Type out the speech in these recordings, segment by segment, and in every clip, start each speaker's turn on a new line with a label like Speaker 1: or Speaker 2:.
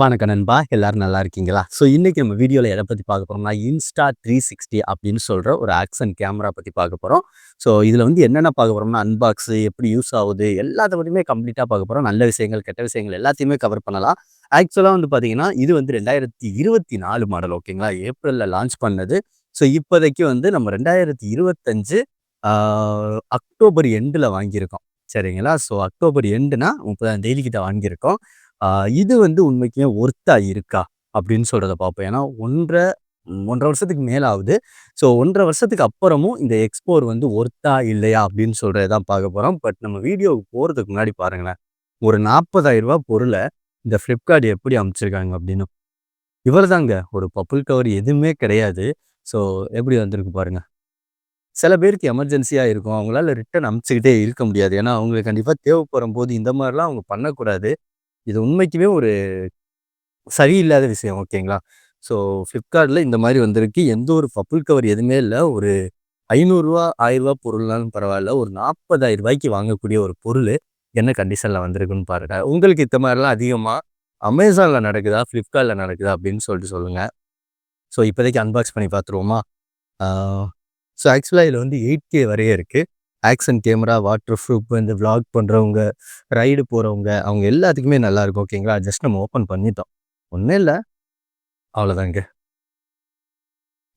Speaker 1: வணக்க நண்பா. எல்லாரும் நல்லா இருக்கீங்களா? ஸோ இன்னைக்கு நம்ம வீடியோவில் எதை பற்றி பார்க்க போகிறோம்னா இன்ஸ்டா த்ரீ சிக்ஸ்டி அப்படின்னு சொல்கிற ஒரு ஆக்ஷன் கேமரா பற்றி பார்க்க போகிறோம் ஸோ இதில் வந்து என்னென்ன பார்க்க போகிறோம்னா அன்பாக்ஸு எப்படி யூஸ் ஆகுது எல்லாத்த பற்றியுமே கம்ப்ளீட்டாக பார்க்க போகிறோம் நல்ல விஷயங்கள் கெட்ட விஷயங்கள் எல்லாத்தையுமே கவர் பண்ணலாம். ஆக்சுவலாக வந்து பார்த்தீங்கன்னா இது வந்து ரெண்டாயிரத்தி இருபத்தி நாலு மாடல் ஓகேங்களா ஏப்ரலில் லான்ச் பண்ணது. ஸோ இப்போதைக்கு வந்து நம்ம ரெண்டாயிரத்தி இருபத்தஞ்சு அக்டோபர் எண்டில் வாங்கியிருக்கோம். சரிங்களா? ஸோ அக்டோபர் எண்டுனா முப்பதாம் தேதி கிட்ட வாங்கியிருக்கோம். இது வந்து உண்மைக்குமே ஒர்த்தா இருக்கா? அப்படின்னு சொல்றத பார்ப்போம். ஏன்னா ஒன்றரை ஒன்றரை வருஷத்துக்கு மேல ஆகுது ஸோ ஒன்றரை வருஷத்துக்கு அப்புறமும் இந்த எக்ஸ்போர் வந்து ஒர்த்தா இல்லையா? அப்படின்னு சொல்றதான் பார்க்க போறோம். பட் நம்ம வீடியோவுக்கு போறதுக்கு முன்னாடி பாருங்களேன். ஒரு நாற்பதாயிரம் ரூபாய் பொருளை இந்த ஃப்ளிப்கார்ட் எப்படி அமைச்சிருக்காங்க அப்படின்னு. இவர் தாங்க. ஒரு பப்புள் கவர் எதுவுமே கிடையாது. ஸோ எப்படி வந்திருக்கு பாருங்க. சில பேருக்கு எமர்ஜென்சியாக இருக்கும். அவங்களால ரிட்டர்ன் அமுச்சுக்கிட்டே இருக்க முடியாது. ஏன்னா அவங்களுக்கு கண்டிப்பாக தேவைப்படும் போது இந்த மாதிரிலாம் அவங்க பண்ணக்கூடாது. இது உண்மைக்குமே ஒரு சரியில்லாத விஷயம் ஓகேங்களா? ஸோ ஃப்ளிப்கார்ட்டில் இந்த மாதிரி வந்திருக்கு. எந்த ஒரு பப்புள் கவர் எதுவுமே இல்லை. ஒரு ஐநூறுரூவா ஆயிரரூவா பொருள்னாலும் பரவாயில்ல. ஒரு நாற்பதாயிரம் ரூபாய்க்கு வாங்கக்கூடிய ஒரு பொருள் என்ன கண்டிஷனில் வந்திருக்குன்னு பாருங்கள் உங்களுக்கு இந்த மாதிரிலாம் அதிகமாக அமேசானில் நடக்குதா? ஃப்ளிப்கார்ட்டில் நடக்குதா? அப்படின்னு சொல்லிட்டு சொல்லுங்கள் ஸோ இப்போதைக்கு அன்பாக்ஸ் பண்ணி பார்த்துருவோமா? ஸோ ஆக்சுவலாக இதில் வந்து எயிட் கே வரையே இருக்குது ஆக்ஷன் கேமரா வாட்டர் ப்ரூஃப் இந்த விளாக் பண்ணுறவங்க ரைடு போகிறவங்க அவங்க எல்லாத்துக்குமே நல்லாயிருக்கும் ஓகேங்களா ஜஸ்ட் நம்ம ஓப்பன் பண்ணிட்டோம். ஒன்றும் இல்லை. அவ்வளோதாங்க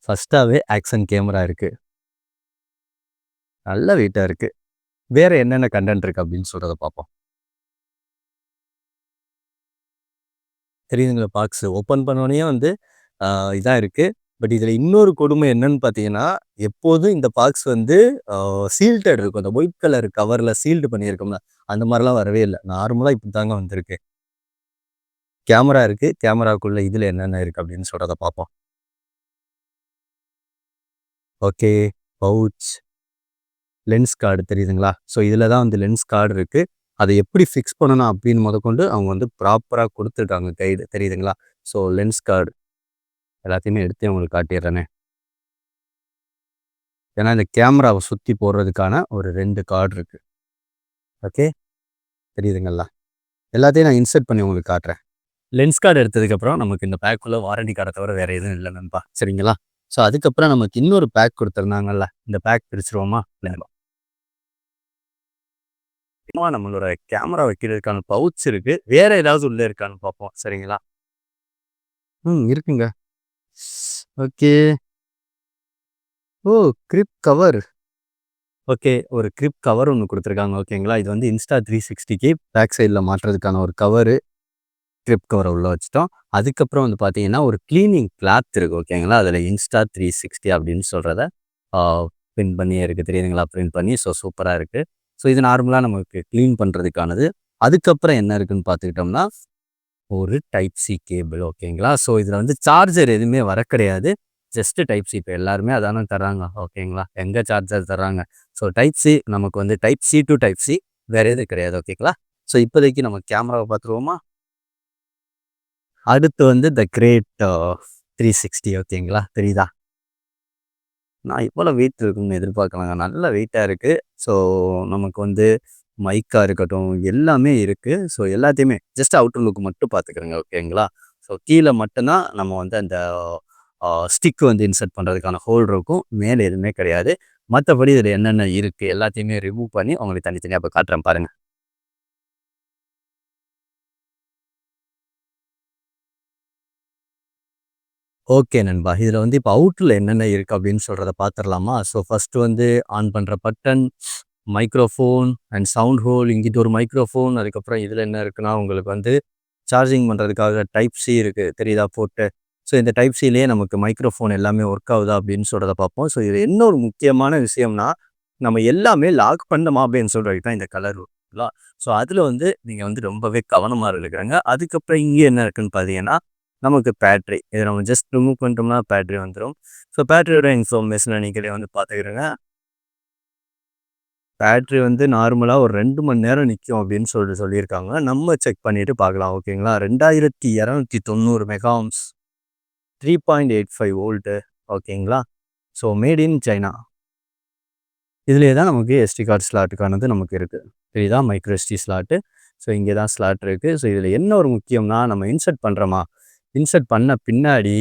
Speaker 1: ஃபஸ்ட்டாகவே ஆக்ஷன் கேமரா இருக்குது நல்ல வெயிட்டாக இருக்குது வேறு என்னென்ன கண்டென்ட் இருக்குது அப்படின்னு சொல்கிறத பார்ப்போம். தெரியுதுங்களா பாக்ஸ் ஓப்பன் பண்ணோடனே வந்து இதாக இருக்குது பட் இதில் இன்னொரு கொடுமை என்னன்னு பார்த்தீங்கன்னா எப்போதும் இந்த பாக்ஸ் வந்து சீல்டட் இருக்கும். அந்த ஒயிட் கலர் கவரில் சீல்டு பண்ணியிருக்கோம்ல அந்த மாதிரிலாம் வரவே இல்லை. நார்மலாக இப்படி தாங்க வந்திருக்கு. கேமரா இருக்குது கேமராக்குள்ளே இதில் என்னென்ன இருக்குது அப்படின்னு சொல்கிறத பார்ப்போம் ஓகே பவுச் லென்ஸ் கார்டு தெரியுதுங்களா? ஸோ இதில் தான் வந்து லென்ஸ் கார்டு இருக்குது அதை எப்படி ஃபிக்ஸ் பண்ணணும் அப்படின்னு முதற்கொண்டு அவங்க வந்து ப்ராப்பராக கொடுத்துருக்காங்க கைடு தெரியுதுங்களா? ஸோ லென்ஸ் கார்டு எல்லாத்தையுமே எடுத்து உங்களுக்கு காட்டிடுறேனே ஏன்னா இந்த கேமராவை சுற்றி போடுறதுக்கான ஒரு ரெண்டு கார்டு இருக்குது ஓகே? தெரியுதுங்களா? எல்லாத்தையும் நான் இன்சர்ட் பண்ணி உங்களுக்கு காட்டுறேன். லென்ஸ் கார்டு எடுத்ததுக்கப்புறம் நமக்கு இந்த பேக்குள்ளே வாரண்டி கார்டை தவிர வேறு எதுவும் இல்லை நண்பா. சரிங்களா? ஸோ அதுக்கப்புறம் நமக்கு இன்னொரு பேக் கொடுத்துருந்தாங்கல்ல? இந்த பேக் பிரிச்சிருவோமா? இல்லை நம்மளோட கேமரா வைக்கிறதுக்கான பவுச் இருக்கு. வேற ஏதாவது உள்ள இருக்கான்னு பார்ப்போம். சரிங்களா? ம் இருக்குங்க. Okay. Oh grip cover. Okay ஒரு கிரிப் கவர் ஒன்று கொடுத்துருக்காங்க. ஓகேங்களா? இது வந்து இன்ஸ்டா த்ரீ சிக்ஸ்டிக்கு பேக் சைடில் மாட்டுறதுக்கான ஒரு கவரு கிரிப் கவரை உள்ளே வச்சுட்டோம். அதுக்கப்புறம் வந்து பார்த்தீங்கன்னா ஒரு க்ளீனிங் கிளாத் இருக்குது ஓகேங்களா? அதில் இன்ஸ்டா த்ரீ சிக்ஸ்டி அப்படின்னு சொல்கிறத பிரிண்ட் பண்ணி இருக்குது தெரியுதுங்களா? பிரிண்ட் பண்ணி ஸோ சூப்பராக இருக்குது ஸோ இது நார்மலாக நமக்கு க்ளீன் பண்ணுறதுக்கானது அதுக்கப்புறம் என்ன இருக்குன்னு பார்த்துக்கிட்டோம்னா ஒரு டைப் சி கேபிள் ஓகேங்களா? ஸோ இதில் வந்து சார்ஜர் எதுவுமே வர கிடையாது. ஜஸ்ட்டு டைப் சி இப்போ எல்லாருமே அதானே தராங்க ஓகேங்களா? எங்கே சார்ஜர் தர்றாங்க? ஸோ டைப் சி நமக்கு வந்து type C to type C வேறு எதுவும் கிடையாது ஓகேங்களா? ஸோ இப்போதைக்கு நம்ம கேமராவை பார்த்துருவோமா? அடுத்து வந்து த கிரேட் த்ரீ சிக்ஸ்டி ஓகேங்களா? தெரியுதா? நான் இவ்வளோ வெயிட் இருக்குன்னு எதிர்பார்க்கலாங்க. நல்ல வெயிட்டாக இருக்குது ஸோ நமக்கு வந்து மைக்காக இருக்கட்டும் எல்லாமே இருக்குது ஸோ எல்லாத்தையுமே ஜஸ்ட் அவுட்டர் லுக் மட்டும் பார்த்துக்கிறோங்க ஓகேங்களா ஸோ கீழே மட்டும்தான் நம்ம வந்து அந்த ஸ்டிக் வந்து இன்சர்ட் பண்ணுறதுக்கான ஹோல் இருக்கும். மேலே எதுவுமே கிடையாது. மற்றபடி இதில் என்னென்ன இருக்குது எல்லாத்தையுமே ரிமூவ் பண்ணி உங்களுக்கு தனித்தனியாக இப்போ காட்டுறேன் பாருங்கள் ஓகே நண்பா. இதில் வந்து இப்போ அவுட்டில் என்னென்ன இருக்குது அப்படின்னு சொல்கிறத பார்த்துடலாமா? ஸோ ஃபஸ்ட்டு வந்து ஆன் பண்ணுற button microphone and sound hole இங்கிட்ட ஒரு மைக்ரோஃபோன் அதுக்கப்புறம் இதில் என்ன இருக்குன்னா உங்களுக்கு வந்து சார்ஜிங் பண்ணுறதுக்காக டைப் சி இருக்குது தெரியுதா? போட்டு. ஸோ இந்த டைப் சிலேயே நமக்கு மைக்ரோஃபோன் எல்லாமே ஒர்க் ஆகுதா? அப்படின்னு சொல்கிறத பார்ப்போம். ஸோ இது என்ன ஒரு முக்கியமான விஷயம்னா நம்ம எல்லாமே லாக் பண்ணமா அப்படின்னு சொல்கிறது தான் இந்த கலர் இருக்குங்களா ஸோ அதில் வந்து நீங்கள் வந்து ரொம்பவே கவனமாக இருக்கிறாங்க அதுக்கப்புறம் இங்கே என்ன இருக்குன்னு பார்த்தீங்கன்னா நமக்கு பேட்ரி இதை நம்ம ஜஸ்ட் ரிமூவ் பண்ணிட்டோம்னா பேட்ரி வந்துடும் ஸோ பேட்டரியோட இன்ஃபர்மேஷனை நீங்களே வந்து பார்த்துக்கிறேங்க. பேட்ரி வந்து நார்மலாக ஒரு ரெண்டு மணி நேரம் நிற்கும் அப்படின்னு சொல்லிட்டு சொல்லியிருக்காங்க. நம்ம செக் பண்ணிவிட்டு பார்க்கலாம் ஓகேங்களா ரெண்டாயிரத்தி இரநூத்தி தொண்ணூறு மெகாம்ஸ் three point eight five volt ஓகேங்களா ஸோ மேட் இன் சைனா இதுலேயே தான் நமக்கு எஸ்டி கார்டு ஸ்லாட்டுக்கானது நமக்கு இருக்குது இதுதான் மைக்ரோ எஸ்டி ஸ்லாட்டு ஸோ இங்கே தான் ஸ்லாட் இருக்குது ஸோ இதில் என்ன ஒரு முக்கியம்னா நம்ம இன்சர்ட் பண்ணுறோமா இன்சர்ட் பண்ண பின்னாடி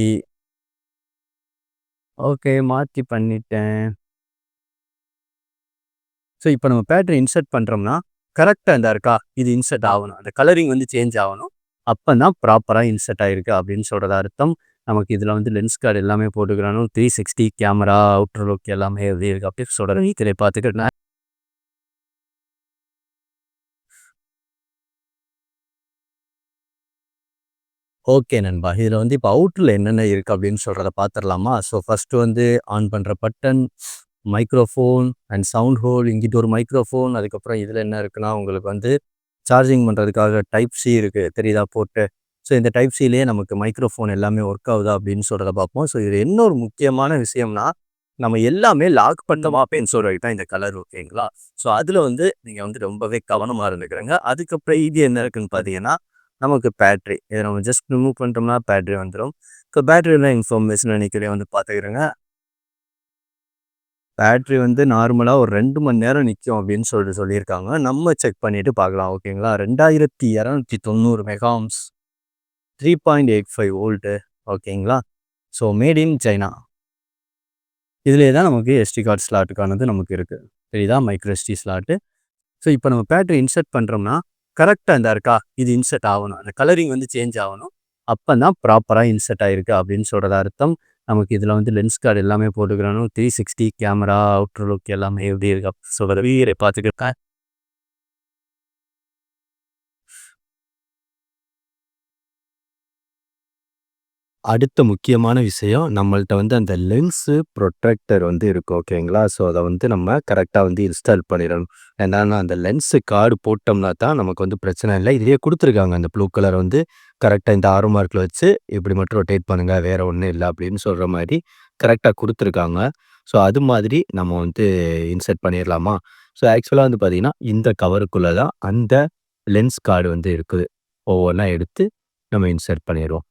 Speaker 1: ஓகே மாற்றி பண்ணிட்டேன். ஸோ இப்போ நம்ம பேட்டரி இன்சர்ட் பண்ணுறோம்னா கரெக்டாக இந்த இருக்கா இது இன்சர்ட் ஆகணும். அந்த கலரிங் வந்து சேஞ்ச் ஆகணும். அப்போ தான் ப்ராப்பராக இன்சர்ட் ஆகிருக்கு அப்படின்னு சொல்கிறது அர்த்தம். நமக்கு இதில் வந்து லென்ஸ் கார்டு எல்லாமே போட்டுக்கிறானோ three sixty camera outer look எல்லாமே எப்படி இருக்குது அப்படின்னு சொல்கிறேன் இதில் பார்த்துக்கிட்டு ஓகே நண்பா. இதில் வந்து இப்போ அவுட்டில் என்னென்ன இருக்குது அப்படின்னு சொல்கிறத பார்த்துடலாமா? ஸோ ஃபஸ்ட்டு வந்து ஆன் பண்ணுற button microphone and sound hole இங்கிட்ட ஒரு மைக்ரோஃபோன் அதுக்கப்புறம் இதில் என்ன இருக்குன்னா உங்களுக்கு வந்து சார்ஜிங் பண்ணுறதுக்காக டைப் சி இருக்குது தெரியுதா? போட்டு. ஸோ இந்த டைப் சிலேயே நமக்கு மைக்ரோஃபோன் எல்லாமே ஒர்க் ஆகுதா? அப்படின்னு சொல்கிறத பார்ப்போம். ஸோ இது என்ன ஒரு முக்கியமான விஷயம்னா நம்ம எல்லாமே லாக் பண்ண மாப்பேன்னு சொல்கிறது தான் இந்த கலர் ஓகேங்களா? ஸோ அதில் வந்து நீங்கள் வந்து ரொம்பவே கவனமாக இருந்துக்கிறங்க. அதுக்கப்புறம் இது என்ன இருக்குன்னு பார்த்தீங்கன்னா நமக்கு பேட்ரி. இதை நம்ம ஜஸ்ட் ரிமூவ் பண்ணிட்டோம்னா பேட்ரி வந்துடும் ஸோ பேட்ரியெலாம் இன்ஃபர்மேஷன் நினைக்கிறேன் வந்து பார்த்துக்கிறேங்க. பேட்ரி வந்து நார்மலாக ஒரு ரெண்டு மணி நேரம் நிற்கும் அப்படின்னு சொல்லிட்டு சொல்லியிருக்காங்க. நம்ம செக் பண்ணிவிட்டு பார்க்கலாம் ஓகேங்களா ரெண்டாயிரத்தி இரநூத்தி தொண்ணூறு மெகாம்ஸ் three point eight five volt ஓகேங்களா ஸோ மேட் இன் சைனா இதிலே தான் நமக்கு எஸ்டி கார்டு ஸ்லாட்டுக்கானது நமக்கு இருக்குது தெரியுதா? மைக்ரோ எஸ்டி ஸ்லாட்டு ஸோ இப்போ நம்ம பேட்ரி இன்சர்ட் பண்ணுறோம்னா கரெக்டாக இந்த இருக்கா? இது இன்சர்ட் ஆகணும். அந்த கலரிங் வந்து சேஞ்ச் ஆகணும். அப்போ தான் ப்ராப்பராக இன்சர்ட் ஆகிருக்கு அப்படின்னு சொல்கிறது அர்த்தம். நமக்கு இதில் வந்து லென்ஸ் கார்டு எல்லாமே போட்டுக்கிறானோ three sixty camera outer look எல்லாமே எப்படி இருக்கு சொல்கிற வீரை பார்த்துக்கிட்டேன் அடுத்த முக்கியமான விஷயம் நம்மள்ட்ட வந்து அந்த லென்ஸு ப்ரொட்டக்டர் வந்து இருக்கும் ஓகேங்களா ஸோ அதை வந்து நம்ம கரெக்டாக வந்து இன்ஸ்டால் பண்ணிடணும். ஏன்னா அந்த லென்ஸு கார்டு போட்டோம்னா தான் நமக்கு வந்து பிரச்சனை இல்லை. இதுலேயே கொடுத்துருக்காங்க. அந்த ப்ளூ கலர் வந்து கரெக்டாக இந்த ஆறு மார்க்கில் வச்சு இப்படி மட்டும் ரொட்டேட் பண்ணுங்கள் வேறு ஒன்றும் இல்லை அப்படின்னு சொல்கிற மாதிரி கரெக்டாக கொடுத்துருக்காங்க. ஸோ அது மாதிரி நம்ம வந்து இன்சர்ட் பண்ணிடலாமா? ஸோ ஆக்சுவலாக வந்து பார்த்திங்கன்னா இந்த கவருக்குள்ளே தான் அந்த லென்ஸ் கார்டு வந்து இருக்குது. ஒவ்வொன்றா எடுத்து நம்ம இன்சர்ட் பண்ணிடுவோம்.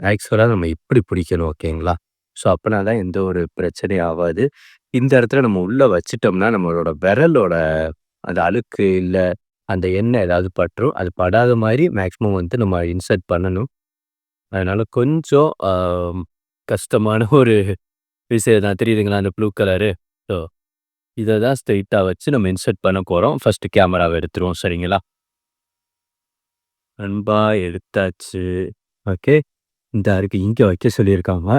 Speaker 1: ஆக்சுவலாக நம்ம இப்படி பிடிக்கணும் ஓகேங்களா? ஸோ அப்போனா தான் எந்த ஒரு பிரச்சனையும் ஆகாது. இந்த இடத்துல நம்ம உள்ளே வச்சிட்டோம்னா நம்மளோட விரலோட அந்த அழுக்கு இல்லை அந்த எண்ணெய் ஏதாவது பட்டுரும். அது படாத மாதிரி மேக்ஸிமம் வந்து நம்ம இன்சர்ட் பண்ணணும். அதனால் கொஞ்சம் கஷ்டமான ஒரு விஷயம் தான். தெரியுதுங்களா? அந்த ப்ளூ கலரு ஸோ இதை தான் ஸ்ட்ரெயிட்டாக வச்சு நம்ம இன்சர்ட் பண்ண போகிறோம் ஃபஸ்ட்டு கேமராவை எடுத்துருவோம் சரிங்களா? அன்பா எடுத்தாச்சு. ஓகே இந்த அருக்கு இங்கே வைக்க சொல்லியிருக்காங்க.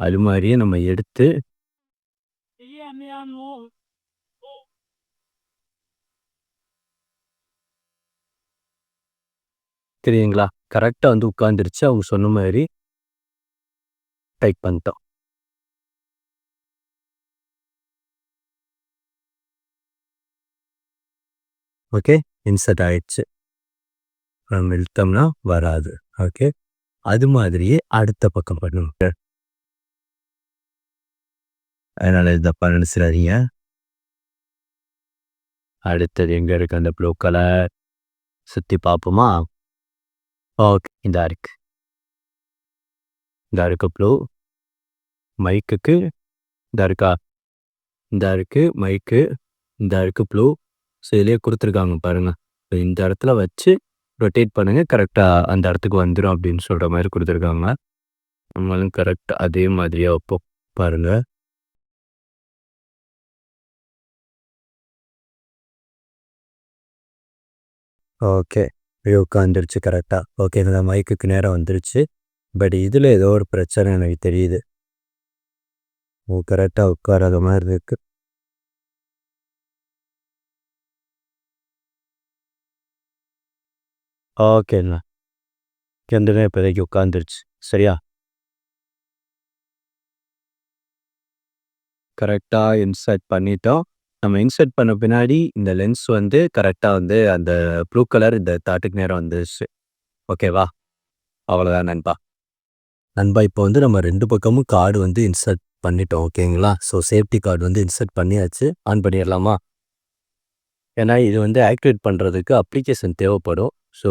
Speaker 1: அது மாதிரியே நம்ம எடுத்து தெரியுங்களா? கரெக்டாக வந்து உட்காந்துருச்சு அவங்க சொன்ன மாதிரி டைப் பண்ணிட்டோம். ஓகே இன்சர்ட் ஆயிடுச்சு. நம்ம இழுத்தோம்னா வராது. ஓகே. அது மாதிரியே அடுத்த பக்கம் பண்ணுங்க அதனால இதை நினைச்சிடாதீங்க அடுத்தது எங்க இருக்கு அந்த ப்ளூ கலர் சுத்தி பார்ப்போமா ஓகே இந்த இருக்கு. இந்த இருக்கு ப்ளூ மைக்குக்கு இந்த இருக்கா? இந்த இருக்கு மைக்கு இந்த இருக்கு ப்ளூ ஸோ இதிலே கொடுத்துருக்காங்க பாருங்க. இந்த இடத்துல வச்சு ரொட்டேட் பண்ணுங்கள் கரெக்டாக அந்த இடத்துக்கு வந்துடும் அப்படின்னு சொல்கிற மாதிரி கொடுத்துருக்காங்க. நம்மளும் கரெக்டாக அதே மாதிரியே வைப்போம். பாருங்கள் ஓகே. உட்காந்துருச்சு கரெக்டாக ஓகே இந்த மைக்குக்கு நேரம் வந்துருச்சு. பட் இதில் ஏதோ ஒரு பிரச்சனை எனக்கு தெரியுது. ஓ கரெக்டாக உட்காராத மாதிரி இருக்குது ஓகேண்ணா கெந்துங்க இப்போதைக்கு உட்காந்துருச்சு சரியா கரெக்டாக இன்சர்ட் பண்ணிட்டோம். நம்ம இன்சர்ட் பண்ண பின்னாடி இந்த லென்ஸ் வந்து கரெக்டாக வந்து அந்த ப்ளூ கலர் இந்த தாட்டுக்கு நேரம் வந்துருச்சு. ஓகேவா அவ்வளோதான் நண்பா. நண்பா இப்போ வந்து நம்ம ரெண்டு பக்கமும் கார்டு வந்து இன்சர்ட் பண்ணிட்டோம் ஓகேங்களா ஸோ சேஃப்டி கார்டு வந்து இன்சர்ட் பண்ணியாச்சு. ஆன் பண்ணிடலாமா? ஏன்னா இது வந்து ஆக்டிவேட் பண்ணுறதுக்கு அப்ளிகேஷன் தேவைப்படும். ஸோ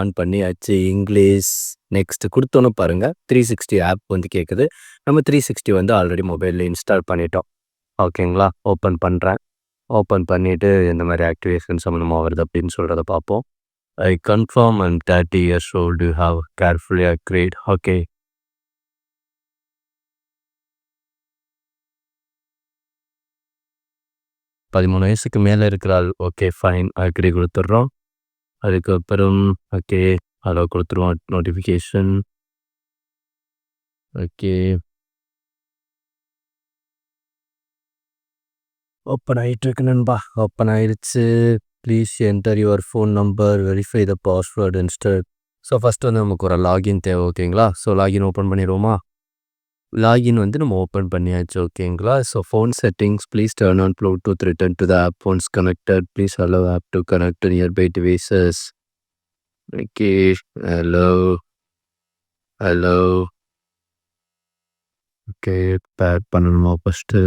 Speaker 1: ஆன் பண்ணியாச்சு இங்கிலீஷ் நெக்ஸ்ட் கொடுத்தோன்னு பாருங்கள் த்ரீ சிக்ஸ்டி ஆப் வந்து கேட்குது நம்ம த்ரீ சிக்ஸ்டி வந்து ஆல்ரெடி மொபைலில் இன்ஸ்டால் பண்ணிட்டோம். ஓகேங்களா ஓப்பன் பண்ணுறேன் ஓப்பன் பண்ணிவிட்டு எந்த மாதிரி ஆக்டிவேஷன் சம்மந்தமாக வருது அப்படின்னு சொல்கிறத பார்ப்போம். I confirm and thirty years old have carefully agreed okay பதிமூணு வயசுக்கு மேலே இருக்கிறாள். ஓகே ஃபைன் அக்ரி கொடுத்துட்றோம். அதுக்கப்புறம் ஓகே அலோ கொடுத்துருவோம் நோட்டிஃபிகேஷன் ஓகே ஓப்பன் ஆகிட்டுருக்கு நண்பா. ஓப்பன் ஆயிடுச்சு please enter your phone number verify the password insert so first வந்து நமக்கு ஒரு லாகின் தேவை ஓகேங்களா ஸோ லாகின் ஓப்பன் பண்ணிடுவோமா? லாகின் வந்து நம்ம ஓப்பன் பண்ணியாச்சு ஓகேங்களா? So phone settings please turn on Bluetooth return to the app phones connected. Please allow app to connect nearby devices. Okay hello hello. Okay back பண்ணணுமா first?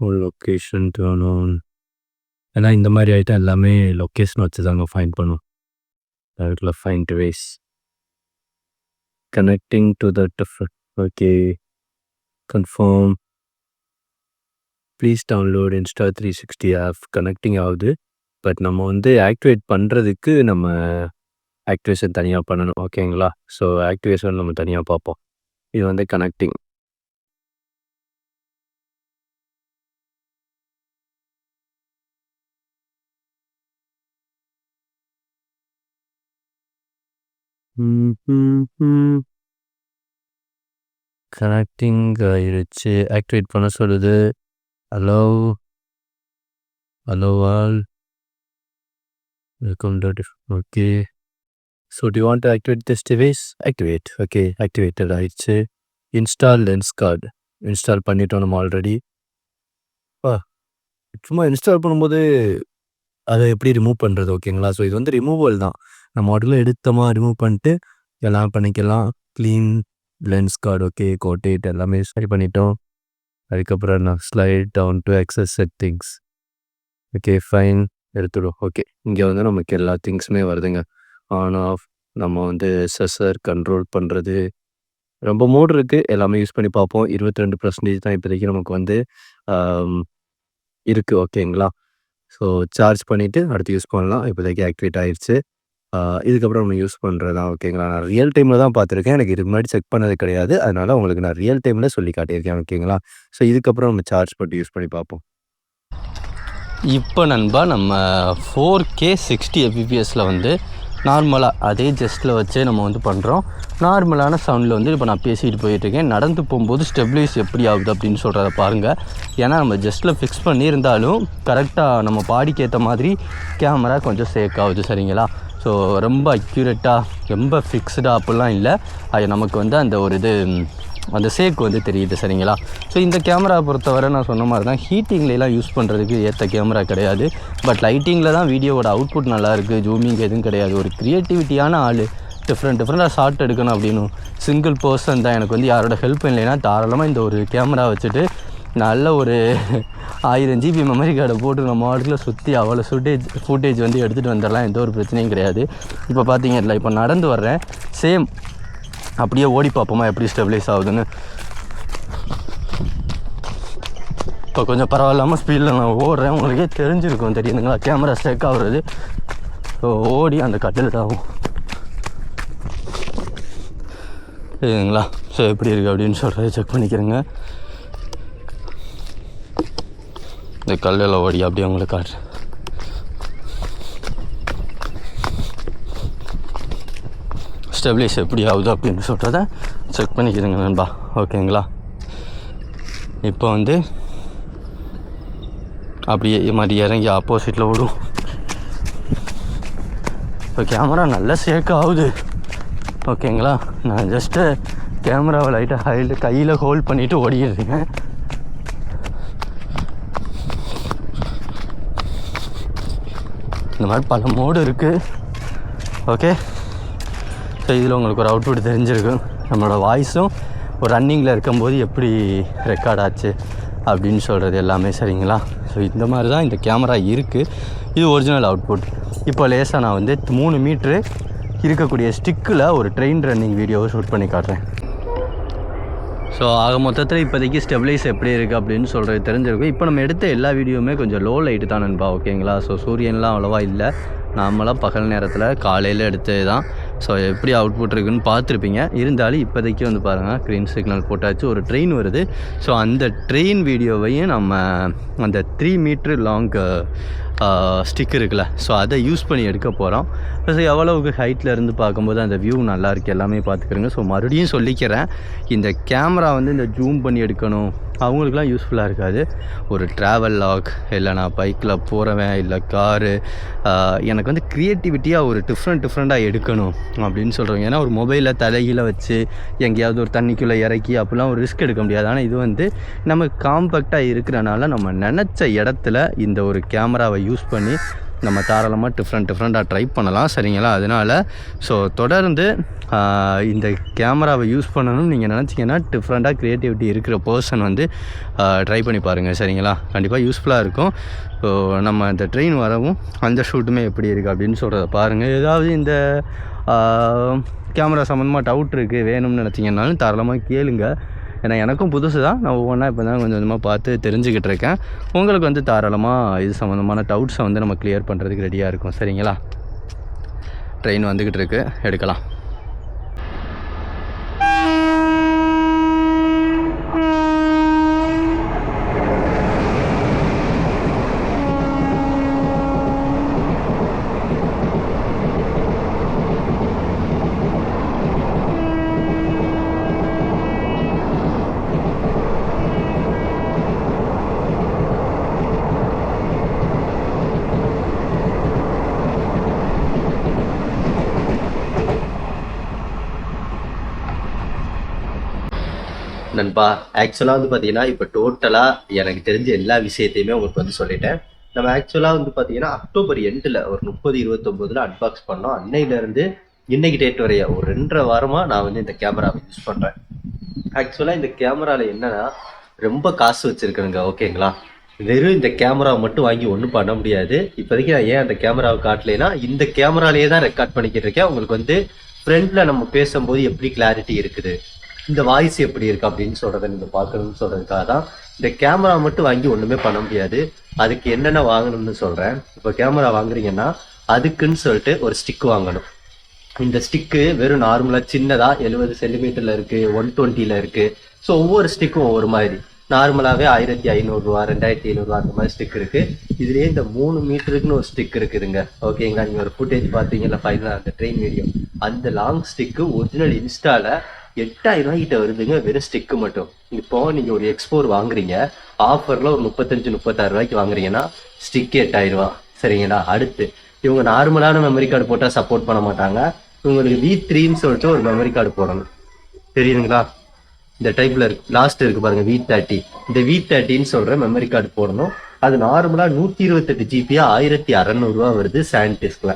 Speaker 1: Full location turn on. ஏன்னா இந்த மாதிரி item எல்லாமே location வச்சு தாங்க fine பண்ணும். அதுக்குள்ள fine ways connecting to the different okay confirm please download Insta three sixty app connecting ஆகுது. பட் நம்ம வந்து ஆக்டிவேட் பண்ணுறதுக்கு நம்ம ஆக்டிவேஷன் தனியாக பண்ணணும் ஓகேங்களா ஸோ ஆக்டிவேஷன் நம்ம தனியாக பார்ப்போம். இது வந்து கனெக்டிங் கனெக்டிங் ஆயிருச்சு ஆக்டிவேட் பண்ண சொல்லுது. Hello hello all welcome okay so D want activate this device activate okay activated ஆயிடுச்சு இன்ஸ்டால் லென்ஸ் கார்டு இன்ஸ்டால் பண்ணிட்டோம் நம்ம ஆல்ரெடி சும்மா இன்ஸ்டால் பண்ணும்போது அதை எப்படி ரிமூவ் பண்ணுறது ஓகேங்களா ஸோ இது வந்து ரிமூவல் தான். நம்ம உடல எடுத்தோமா ரிமூவ் பண்ணிட்டு எல்லாம் பண்ணிக்கலாம். Clean lens card okay coated எல்லாமே சரி பண்ணிட்டோம். அதுக்கப்புறம் நான் slide down to access settings okay fine எடுத்துடும் okay இங்கே வந்து நமக்கு எல்லா திங்ஸுமே வருதுங்க. ஆன் ஆஃப் நம்ம வந்து செசர் கண்ட்ரோல் பண்ணுறது ரொம்ப மோடு இருக்குது எல்லாமே யூஸ் பண்ணி பார்ப்போம். இருபத்தி ரெண்டு பர்சன்டேஜ் தான் இப்போதைக்கு நமக்கு வந்து இருக்குது ஓகேங்களா ஸோ சார்ஜ் பண்ணிவிட்டு அடுத்து யூஸ் பண்ணலாம். இப்போதைக்கு ஆக்டிவேட் ஆயிடுச்சு இதுக்கப்புறம் நம்ம யூஸ் பண்ணுறது தான் ஓகேங்களா நான் ரியல் டைமில் தான் பார்த்துருக்கேன். எனக்கு இதுக்கு முன்னாடி செக் பண்ணது கிடையாது. அதனால் உங்களுக்கு நான் ரியல் டைமில் சொல்லி காட்டியிருக்கேன் ஓகேங்களா ஸோ இதுக்கப்புறம் நம்ம சார்ஜ் போட்டு யூஸ் பண்ணி பார்ப்போம். இப்போ நண்பா நம்ம ஃபோர் கே சிக்ஸ்டி எபிபிஎஸில் வந்து நார்மலாக அதே ஜஸ்ட்டில் வச்சே நம்ம வந்து பண்ணுறோம் நார்மலான சவுண்டில் வந்து இப்போ நான் பேசிகிட்டு போயிட்டுருக்கேன். நடந்து போகும்போது ஸ்டெபிலைஸ் எப்படி ஆகுது அப்படின்னு சொல்கிறத பாருங்கள் ஏன்னா நம்ம ஜஸ்ட்டில் ஃபிக்ஸ் பண்ணியிருந்தாலும் கரெக்டாக நம்ம பாடிக்கு ஏற்ற மாதிரி கேமரா கொஞ்சம் சேக் ஆகுது சரிங்களா? ஸோ ரொம்ப அக்யூரேட்டாக ரொம்ப ஃபிக்ஸ்டாக அப்படிலாம் இல்லை. அது நமக்கு வந்து அந்த ஒரு இது அந்த சேக் வந்து தெரியுது சரிங்களா? ஸோ இந்த கேமரா பொறுத்தவரை நான் சொன்ன மாதிரி தான் ஹீட்டிங்லாம் யூஸ் பண்ணுறதுக்கு ஏற்ற கேமரா கிடையாது. பட் லைட்டிங்கில் தான் வீடியோவோட அவுட்புட் நல்லாயிருக்கு ஜூமிங் எதுவும் கிடையாது. ஒரு க்ரியேட்டிவிட்டியான ஆள் டிஃப்ரெண்ட் டிஃப்ரெண்ட்டாக ஷார்ட் எடுக்கணும் அப்படின்னு சிங்கிள் பர்சன் தான் எனக்கு வந்து யாரோட ஹெல்ப் இல்லைன்னா தாராளமாக இந்த ஒரு கேமரா வச்சுட்டு நல்ல ஒரு ஆயிரம் ஜிபி மெமரி கார்டை போட்டு நம்ம வாட்டில் சுற்றி அவ்வளோ ஃபுட்டேஜ் ஃபுட்டேஜ் வந்து எடுத்துகிட்டு வந்துடலாம் எந்த ஒரு பிரச்சனையும் கிடையாது. இப்போ பார்த்தீங்கல்ல இப்போ நடந்து வர்றேன். சேம் அப்படியே ஓடி பார்ப்போமா எப்படி ஸ்டெபிலைஸ் ஆகுதுன்னு. இப்போ கொஞ்சம் பரவாயில்லாமல் ஸ்பீடில் நான் ஓடுறேன். உங்களுக்கே தெரிஞ்சிருக்கும் தெரியுதுங்களா கேமரா ஸ்டெக் ஆகுறது. ஸோ ஓடி அந்த கட்டில் ஆகும். சரிங்களா ஸோ எப்படி இருக்குது அப்படின்னு சொல்கிறத செக் பண்ணிக்கிறேங்க. இந்த கல்லில் ஓடி அப்படியே உங்களுக்கு காட்டுறேன். ஸ்டெபிலைஸ் எப்படி ஆகுது அப்படின்னு சொல்கிறத செக் பண்ணிக்கிறேங்க நண்பா. ஓகேங்களா இப்போ வந்து அப்படியே மாதிரி இறங்கி ஆப்போசிட்டில் ஓடும். இப்போ கேமரா நல்லா சேக் ஆகுது. ஓகேங்களா நான் ஜஸ்ட்டு கேமராவை லைட்டாக ஹைல கையில் ஹோல்ட் பண்ணிவிட்டு ஓடிடுறேங்க இந்த மாதிரி பல மோடு இருக்குது ஓகே ஸோ இதில் உங்களுக்கு ஒரு அவுட்புட் தெரிஞ்சிருக்கும். நம்மளோட வாய்ஸும் ஒரு ரன்னிங்கில் இருக்கும்போது எப்படி ரெக்கார்ட் ஆச்சு அப்படின்னு சொல்கிறது எல்லாமே சரிங்களா? ஸோ இந்த மாதிரி தான் இந்த கேமரா இருக்குது இது ஒரிஜினல் அவுட்புட் இப்போ லேசாக நான் வந்து மூணு மீட்ரு இருக்கக்கூடிய ஸ்டிக்கில் ஒரு ட்ரெயின் ரன்னிங் வீடியோவை ஷூட் பண்ணி காட்டுறேன். ஸோ ஆக மொத்தத்தில் இப்போதைக்கு ஸ்டெபிளைஸ் எப்படி இருக்குது அப்படின்னு சொல்கிறது தெரிஞ்சிருக்கும். இப்போ நம்ம எடுத்த எல்லா வீடியோவுமே கொஞ்சம் லோ லைட்டு தான் நண்பா ஓகேங்களா ஸோ சூரியன்லாம் அவ்வளோவா இல்லை. நாமளாம் பகல் நேரத்தில் காலையில் எடுத்தது தான் ஸோ எப்படி அவுட்புட் இருக்குன்னு பார்த்துருப்பீங்க. இருந்தாலும் இப்போதைக்கு வந்து பாருங்கள் க்ரீன் சிக்னல் போட்டாச்சு ஒரு ட்ரெயின் வருது. ஸோ அந்த ட்ரெயின் வீடியோவையும் நம்ம அந்த த்ரீ மீட்ரு லாங் ஸ்டிக் இருக்குல்ல ஸோ அதை யூஸ் பண்ணி எடுக்க போகிறோம் ஸோ எவ்வளவுக்கு ஹைட்டில் இருந்து பார்க்கும்போது அந்த வியூ நல்லா இருக்குது எல்லாமே பார்த்துக்கிறேங்க. ஸோ மறுபடியும் சொல்லிக்கிறேன் இந்த கேமரா வந்து இந்த ஜூம் பண்ணி எடுக்கணும் அவங்களுக்குலாம் யூஸ்ஃபுல்லாக இருக்காது. ஒரு ட்ராவல் லாக் இல்லை நான் பைக்கில் போகிறவன் இல்லை காரு எனக்கு வந்து க்ரியேட்டிவிட்டியாக ஒரு டிஃப்ரெண்ட் டிஃப்ரெண்ட்டாக எடுக்கணும் அப்படின்னு சொல்கிறவங்க ஏன்னா ஒரு மொபைலில் தலைகீழ வச்சு எங்கேயாவது ஒரு தண்ணிக்குள்ளே இறக்கி அப்படிலாம் ஒரு ரிஸ்க் எடுக்க முடியாது. ஆனால் இது வந்து நம்ம காம்பேக்டாக இருக்கிறனால நம்ம நினச்ச இடத்துல இந்த ஒரு கேமராவை யூஸ் பண்ணி நம்ம தாராளமாக டிஃப்ரெண்ட் டிஃப்ரெண்ட்டாக ட்ரை பண்ணலாம் சரிங்களா? அதனால் ஸோ தொடர்ந்து இந்த கேமராவை யூஸ் பண்ணணும்னு நீங்கள் நினச்சிங்கன்னா டிஃப்ரெண்ட்டாக க்ரியேட்டிவிட்டி இருக்கிற பர்சன் வந்து ட்ரை பண்ணி பாருங்கள் சரிங்களா? கண்டிப்பாக யூஸ்ஃபுல்லாக இருக்கும். ஸோ நம்ம இந்த ட்ரெயின் வரவும் அந்த ஷூட்டுமே எப்படி இருக்குது அப்படின்னு சொல்கிறத பாருங்கள் ஏதாவது இந்த கேமரா சம்மந்தமாக டவுட் இருக்குது வேணும்னு நினச்சிங்கன்னாலும் தாராளமாக கேளுங்கள் ஏன்னா எனக்கும் புதுசு தான் நான் ஒவ்வொன்றா இப்போ தான் கொஞ்சம் கொஞ்சமாக பார்த்து தெரிஞ்சுக்கிட்டு இருக்கேன். உங்களுக்கு வந்து தாராளமாக இது சம்மந்தமான டவுட்ஸை வந்து நம்ம கிளியர் பண்ணுறதுக்கு ரெடியாக இருக்கும். சரிங்களா? ட்ரெயின் வந்துக்கிட்டு இருக்கு. எடுக்கலாம். நண்பா ஆக்சுவலாக வந்து பார்த்தீங்கன்னா இப்போ டோட்டலாக எனக்கு தெரிஞ்ச எல்லா விஷயத்தையுமே உங்களுக்கு வந்து சொல்லிட்டேன். நம்ம ஆக்சுவலாக வந்து பார்த்தீங்கன்னா அக்டோபர் எண்டில் ஒரு முப்பது இருபத்தொம்போதில் அன்பாக்ஸ் பண்ணோம். அன்னையிலேருந்து இன்னைக்கு டேட் வரைய ஒரு ரெண்டரை வாரமாக நான் வந்து இந்த கேமராவை யூஸ் பண்ணுறேன் ஆக்சுவலாக இந்த கேமராவில் என்னன்னா ரொம்ப காசு வச்சுருக்கணுங்க ஓகேங்களா வெறும் இந்த கேமரா மட்டும் வாங்கி ஒன்றும் பண்ண முடியாது. இப்போதைக்கு நான் ஏன் அந்த கேமராவை காட்டலைன்னா இந்த கேமராலேயே தான் ரெக்கார்ட் பண்ணிக்கிட்டு இருக்கேன். உங்களுக்கு வந்து ஃப்ரண்ட்டில் நம்ம பேசும்போது எப்படி கிளாரிட்டி இருக்குது? இந்த வாய்ஸ் எப்படி இருக்கு அப்படின்னு சொல்றதை நீங்க பார்க்கணும்னு சொல்றதுக்காக தான் இந்த கேமரா மட்டும் வாங்கி ஒண்ணுமே பண்ண முடியாது. அதுக்கு என்னென்ன வாங்கணும்னு சொல்றேன். இப்போ கேமரா வாங்குறீங்கன்னா அதுக்குன்னு சொல்லிட்டு ஒரு ஸ்டிக் வாங்கணும். இந்த ஸ்டிக்கு வெறும் நார்மலா சின்னதா எழுபது சென்டிமீட்டர்ல இருக்கு ஒன் டுவெண்ட்டில இருக்கு. ஸோ ஒவ்வொரு ஸ்டிக்கும் ஒவ்வொரு மாதிரி. நார்மலாவே ஆயிரத்தி ஐநூறுரூவா ரெண்டாயிரத்தி ஐநூறுரூவா அந்த மாதிரி ஸ்டிக் இருக்கு. இதுலயே இந்த மூணு மீட்டருக்குன்னு ஒரு ஸ்டிக் இருக்குதுங்க. ஓகேங்களா நீங்க ஒரு ஃபுட்டேஜ் பார்த்தீங்கல்ல ஃபைனலாக அந்த ட்ரெயின் வீடியோ அந்த லாங் ஸ்டிக்கு ஒரிஜினல் இன்ஸ்டால எட்டாயிரம் ரூபாய் கிட்ட வருதுங்க வெறும் ஸ்டிக்கு மட்டும். இப்போ நீங்க ஒரு எக்ஸ்போர் வாங்குறீங்க ஆஃபர்ல ஒரு முப்பத்தஞ்சு முப்பத்தாறு ரூபாய்க்கு வாங்குறீங்கன்னா ஸ்டிக் எட்டாயிரம் ரூபா சரிங்களா? அடுத்து இவங்க நார்மலான மெமரி கார்டு போட்டா சப்போர்ட் பண்ண மாட்டாங்க. இவங்களுக்கு வி த்ரீன்னு சொல்லிட்டு ஒரு மெமரி கார்டு போடணும். தெரியுதுங்களா? இந்த டைப்ல இருக்கு லாஸ்ட் இருக்கு பாருங்க வி தேர்ட்டி இந்த வி தேர்ட்டின்னு சொல்ற மெமரி கார்டு போடணும். அது நார்மலா நூத்தி இருபத்தெட்டு ஜிபியா ஆயிரத்தி அறநூறுவா வருது சாண்டிஸ்க்ல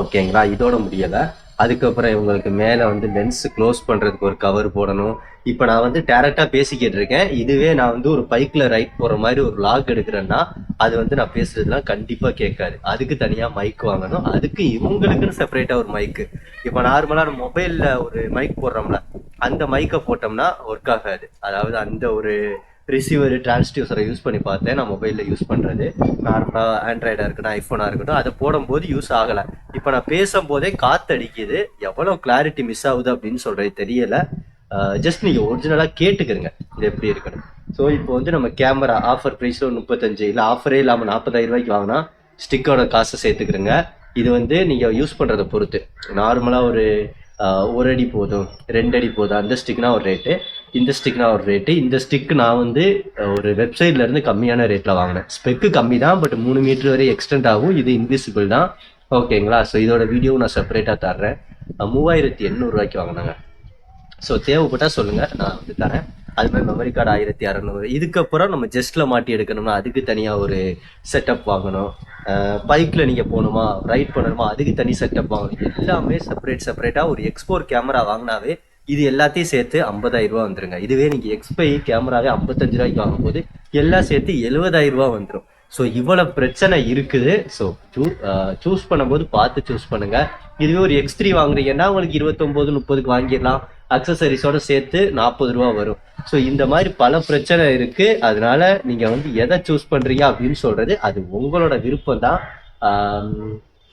Speaker 1: ஓகேங்களா இதோட முடியலை. அதுக்கப்புறம் இவங்களுக்கு மேலே வந்து லென்ஸ் க்ளோஸ் பண்ணுறதுக்கு ஒரு கவர் போடணும். இப்போ நான் வந்து டேரெக்டாக பேசிக்கிட்டு இருக்கேன். இதுவே நான் வந்து ஒரு பைக்கில் ரைட் போகிற மாதிரி ஒரு லாக் எடுக்கிறேன்னா அது வந்து நான் பேசுறதுலாம் கண்டிப்பாக கேட்காது. அதுக்கு தனியாக மைக் வாங்கணும். அதுக்கு இவங்களுக்குன்னு செப்பரேட்டாக ஒரு மைக்கு இப்போ நார்மலாக நம்ம மொபைலில் ஒரு மைக் போடுறோம்ல அந்த மைக்கை போட்டோம்னா ஒர்க் ஆகாது. அதாவது அந்த ஒரு ரிசீவர் டிரான்ஸ்டியூசரை யூஸ் பண்ணி பார்த்தேன். நான் மொபைலில் யூஸ் பண்ணுறது நார்மலாக ஆண்ட்ராய்டாக இருக்கட்டும் ஐஃபோனாக இருக்கட்டும் அதை போடும்போது யூஸ் ஆகலை. இப்போ நான் பேசும்போதே காத்தடிக்குது. எவ்வளோ கிளாரிட்டி மிஸ் ஆகுது அப்படின்னு சொல்கிறது தெரியல. ஜஸ்ட் நீங்கள் ஒரிஜினலாக கேட்டுக்கிறங்க இது எப்படி இருக்குன்னு. ஸோ இப்போ வந்து நம்ம கேமரா ஆஃபர் ப்ரைஸில் ஒரு முப்பத்தஞ்சு இல்லை ஆஃபரே இல்லாமல் நாற்பதாயிரம் ரூபாய்க்கு வாங்கினா ஸ்டிக்கோட காசை சேர்த்துக்கிறங்க இது வந்து நீங்கள் யூஸ் பண்ணுறதை பொறுத்து. நார்மலாக ஒரு ஒரு அடி போதும் ரெண்டு அடி போதும். அந்த ஸ்டிக்னா ஒரு ரேட்டு இந்த ஸ்டிக்னா ஒரு ரேட்டு இந்த ஸ்டிக் நான் வந்து ஒரு வெப்சைட்ல இருந்து கம்மியான ரேட்ல வாங்கினேன். ஸ்பெக்கு கம்மி தான் பட் மூணு மீட்டர் வரை எக்ஸ்டெண்ட் ஆகும். இது இன்விசிபிள் தான். ஓகேங்களா? ஸோ இதோட வீடியோ நான் செப்பரேட்டாக தர்றேன். மூவாயிரத்தி எண்ணூறுரூவாய்க்கு வாங்கினாங்க. ஸோ தேவைப்பட்டால் சொல்லுங்கள் நான் வந்து தரேன். அது மாதிரி மெமரி கார்டு ஆயிரத்தி அறநூறு. இதுக்கப்புறம் நம்ம ஜெஸ்ட்டில் மாட்டி எடுக்கணும்னா அதுக்கு தனியாக ஒரு செட்டப் வாங்கணும். பைக்கில் நீங்கள் போகணுமா? ரைட் பண்ணணுமா? அதுக்கு தனி செட்டப் வாங்கணும். எல்லாமே செப்பரேட் செப்பரேட்டாக ஒரு எக்ஸ்போர் கேமரா வாங்கினாவே இது எல்லாத்தையும் சேர்த்து 50000 வந்துருங்க. இதுவே நீங்கள் எக்ஸ்பை கேமராவே 55 ரூபாய்க்கு வாங்கும்போது எல்லாம் சேர்த்து 70000 வந்துடும் ஸோ இவ்வளவு பிரச்சனை இருக்குது. ஸோ சூஸ் uh, பண்ணும்போது பார்த்து சூஸ் பண்ணுங்க.
Speaker 2: இதுவே ஒரு எக்ஸ் த்ரீ வாங்குறீங்கன்னா உங்களுக்கு இருபத்தொம்போது முப்பதுக்கு வாங்கிடலாம். அக்சசரிஸோட சேர்த்து நாற்பது ரூபா வரும். ஸோ இந்த மாதிரி பல பிரச்சனை இருக்கு. அதனால நீங்க வந்து எதை சூஸ் பண்றீங்க அப்படின்னு சொல்றது அது உங்களோட விருப்பம் தான்.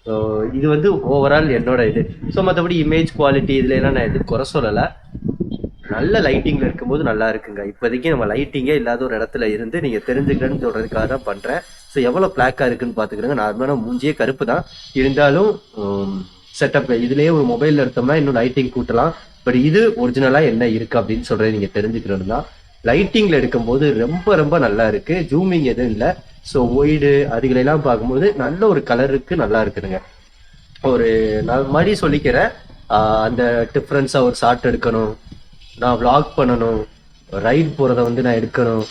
Speaker 2: ஸோ இது வந்து ஓவரால் என்னோட இது. ஸோ மற்றபடி இமேஜ் குவாலிட்டி இதுல எல்லாம் நான் எதுவும் குறை சொல்லலை. நல்ல லைட்டிங்ல இருக்கும்போது நல்லா இருக்குங்க. இப்போதைக்கு நம்ம லைட்டிங்கே இல்லாத ஒரு இடத்துல இருந்து நீங்க தெரிஞ்சுக்கணும்னு சொல்றதுக்காக தான் பண்றேன். ஸோ எவ்வளவு பிளாக்கா இருக்குன்னு பாத்துக்கிறேங்க நார்மலான மூஞ்சியே கருப்பு தான். இருந்தாலும் செட்டப் இதுலயே ஒரு மொபைல்ல எடுத்தோம்னா இன்னும் லைட்டிங் கூட்டலாம். பட் இது ஒரிஜினலா என்ன இருக்கு அப்படின்னு சொல்றதை நீங்க தெரிஞ்சுக்கணும் தான். லைட்டிங்ல எடுக்கும்போது ரொம்ப ரொம்ப நல்லா இருக்கு. ஜூமிங் எதுவும் இல்லை. ஸோ ஒய்டு அதுகளெல்லாம் பார்க்கும்போது நல்ல ஒரு கலருக்கு நல்லா இருக்குதுங்க. ஒரு நான் மாதிரி சொல்லிக்கிறேன். அந்த டிஃப்ரென்ஸாக ஒரு ஷார்ட் எடுக்கணும். நான் விளாக் பண்ணணும். ரைட் போகிறத வந்து நான் எடுக்கணும்.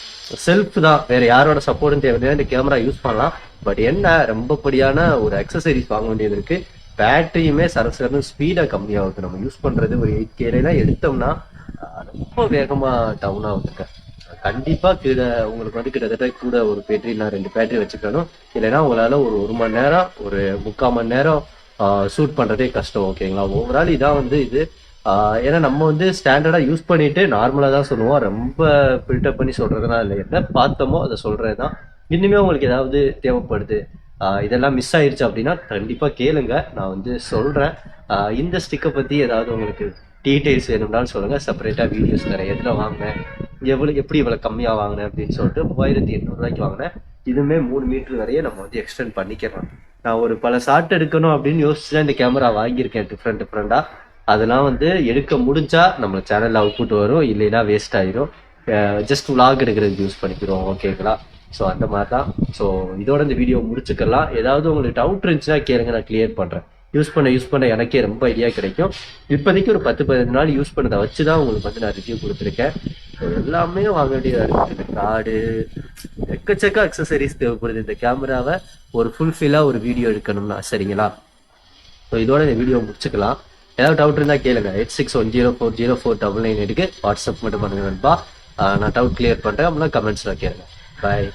Speaker 2: செல்ஃப் தான். வேற யாரோட சப்போர்ட்டும் தேவையில்லை. இந்த கேமரா யூஸ் பண்ணலாம். பட் என்ன? ரொம்பப்படியான ஒரு அக்சசரிஸ் வாங்க வேண்டியது இருக்கு. பேட்டரியுமே சரசரன்னு ஸ்பீடாக கம்மியாகுது. நம்ம யூஸ் பண்ணுறது ஒரு எயிட் கேலாம் எடுத்தோம்னா ரொம்ப வேகமாக டவுன் ஆகுதுங்க. கண்டிப்பாக கீழே உங்களுக்கு வந்து கிட்டத்தட்ட கூட ஒரு பேட்டரி நான் ரெண்டு பேட்டரி வச்சுக்கணும். இல்லைன்னா உங்களால் ஒரு ஒரு மணி நேரம் ஒரு முக்கால் மணி நேரம் ஷூட் பண்ணுறதே கஷ்டம். ஓகேங்களா ஓவரால் இதான் வந்து இது. ஏன்னா நம்ம வந்து ஸ்டாண்டர்டா யூஸ் பண்ணிட்டு நார்மலா தான் சொல்லுவோம். ரொம்ப ஃபில்டர் பண்ணி சொல்றதுனா இல்லை. என்ன பார்த்தோமோ அதை சொல்றது தான் இன்னுமே உங்களுக்கு ஏதாவது தேவைப்படுது இதெல்லாம் மிஸ் ஆயிடுச்சு அப்படின்னா கண்டிப்பா கேளுங்க. நான் வந்து சொல்றேன். இந்த ஸ்டிக்கை பத்தி ஏதாவது உங்களுக்கு டீட்டெயில்ஸ் வேணும்னாலும் சொல்லுங்க. செப்பரேட்டா வீடியோஸ் நிறைய எதுல வாங்கினேன்? எவ்வளவு எப்படி இவ்வளவு கம்மியா வாங்கினேன் அப்படின்னு சொல்லிட்டு மூவாயிரத்தி எண்ணூறு ரூபாய்க்கு வாங்கினேன். இதுவுமே மூணு மீட்டர் வரைய நம்ம வந்து எக்ஸ்டெண்ட் பண்ணிக்கிறோம் நான் ஒரு பல ஷாட் எடுக்கணும் அப்படின்னு யோசிச்சு தான் இந்த கேமரா வாங்கியிருக்கேன். டிஃப்ரெண்ட் டிஃப்ரெண்டாக அதெல்லாம் வந்து எடுக்க முடிஞ்சா நம்ம சேனல்ல அவுட்புட் வரும். இல்லைன்னா வேஸ்ட் ஆயிரும். ஜஸ்ட் vlog எடுக்கிறதுக்கு யூஸ் பண்ணிக்கிறோம். ஓகேங்களா ஸோ அந்த மாதிரி தான் ஸோ இதோட இந்த வீடியோ முடிச்சுக்கலாம். ஏதாவது உங்களுக்கு டவுட் இருந்துச்சுன்னா கேளுங்க. நான் கிளியர் பண்ணுறேன் யூஸ் பண்ண யூஸ் பண்ண எனக்கே ரொம்ப ஐடியா கிடைக்கும். இப்போதைக்கு ஒரு பத்து பதினஞ்சு நாள் யூஸ் பண்ணதை வச்சு தான் உங்களுக்கு வந்து நான் ரிவ்யூ கொடுத்துருக்கேன். எல்லாமே வாங்க வேண்டியதாக இருக்குது கார்டு எக்கச்சக்க அக்சசரிஸ் தேவைப்படுது. இந்த கேமராவை ஒரு ஃபுல்ஃபில்லாக ஒரு வீடியோ எடுக்கணும்னா சரிங்களா? ஸோ இதோட இந்த வீடியோ முடிச்சுக்கலாம். ஏதாவது டவுட் இருந்தால் கேளுங்க. Eight six one zero four zero four double nine எடுக்கு வாட்ஸ்அப் மட்டும் பண்ணுங்க நண்பா. நான் டவுட் கிளியர் பண்ணுறேன் அப்படின்னா கமெண்ட்ஸில் கேளுங்க. பாய்